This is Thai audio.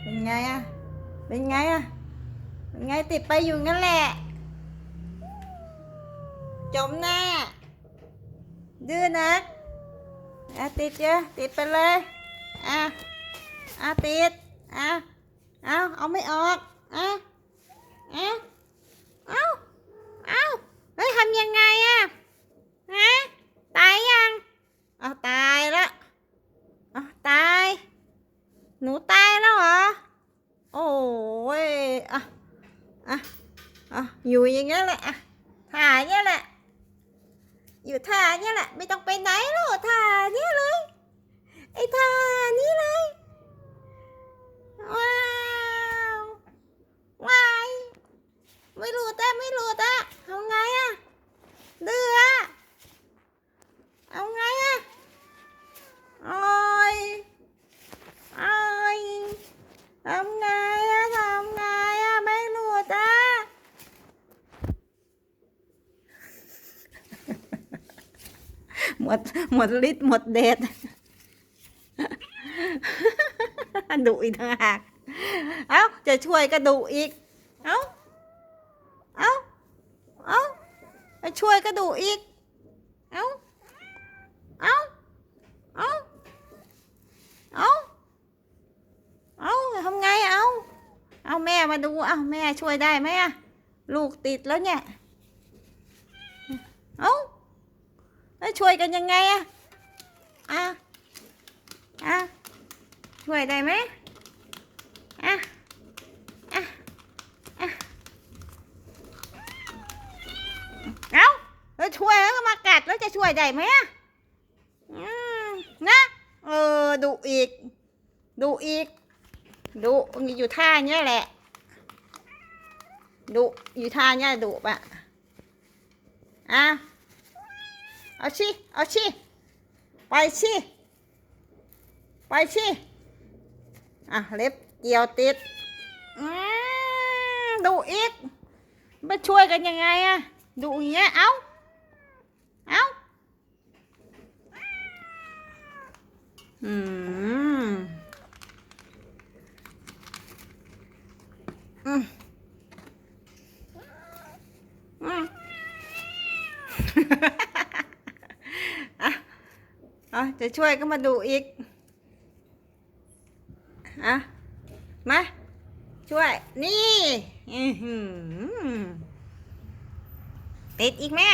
เป็นไงอะเป็นไงอะเป็นไงติดไปอยู่งั้นแหละ จมหน้า ดื้อนักอะติดเยอะติดไปเลย อะ อะติด อะ เอาเอาไม่ออก อะ อะ เอาเอาเฮ้ยทำยังไงอะฮะตายยัง เอาตายแล้วเอาตาย หนูตายแล้วเหรอ โอ้ย อะอะอะอยู่อย่างเงี้ยแหละอะถ่ายเงี้ยแหละ อยู่ท่าเนี้ยแหละ ไม่ต้องไปไหนหรอกท่าเนี้ยเลย ไอ้ท่านี้เลย ว้าววายไม่รู้แต่ไม่รู้แต่เอาไงอะเดือเอาไงอะโอ้ยโอ้ยทำไงอะทำไงอะไม่รู้แต่ หมดหมดฤทธิ์หมดเดชดุอีกต่างหากเอ้าจะช่วยก็ดุอีก เอ้า เอ้า เอ้าจะช่วยก็ดุอีก เอ้า เอ้า เอ้า เอ้า เอ้าทำไง เอ้า เอาแม่มาดู เอ้าแม่ช่วยได้ไหมอะลูกติดแล้วเนี่ย เอ้า แล้วช่วยกันยังไงอะอะอะช่วยได้ไหมอะอะอะเอาแล้วช่วยแล้วก็มากัดแล้วจะช่วยได้ไหมอะนะ เออดุอีกดุอีกดุอยู่ท่าเนี้ยแหละดุอยู่ท่าเนี้ยดุปะอะ เอาชิเอาชิไปชิไปชิอะเล็บเกี่ยวติดอืมดูอีกมาช่วยกันยังไงอะดูอย่างเงี้ยเอาเอาอืมอืมอืม อะเอา จะช่วยก็มาดูอีกอะมาช่วย นี่ติดอีกแม่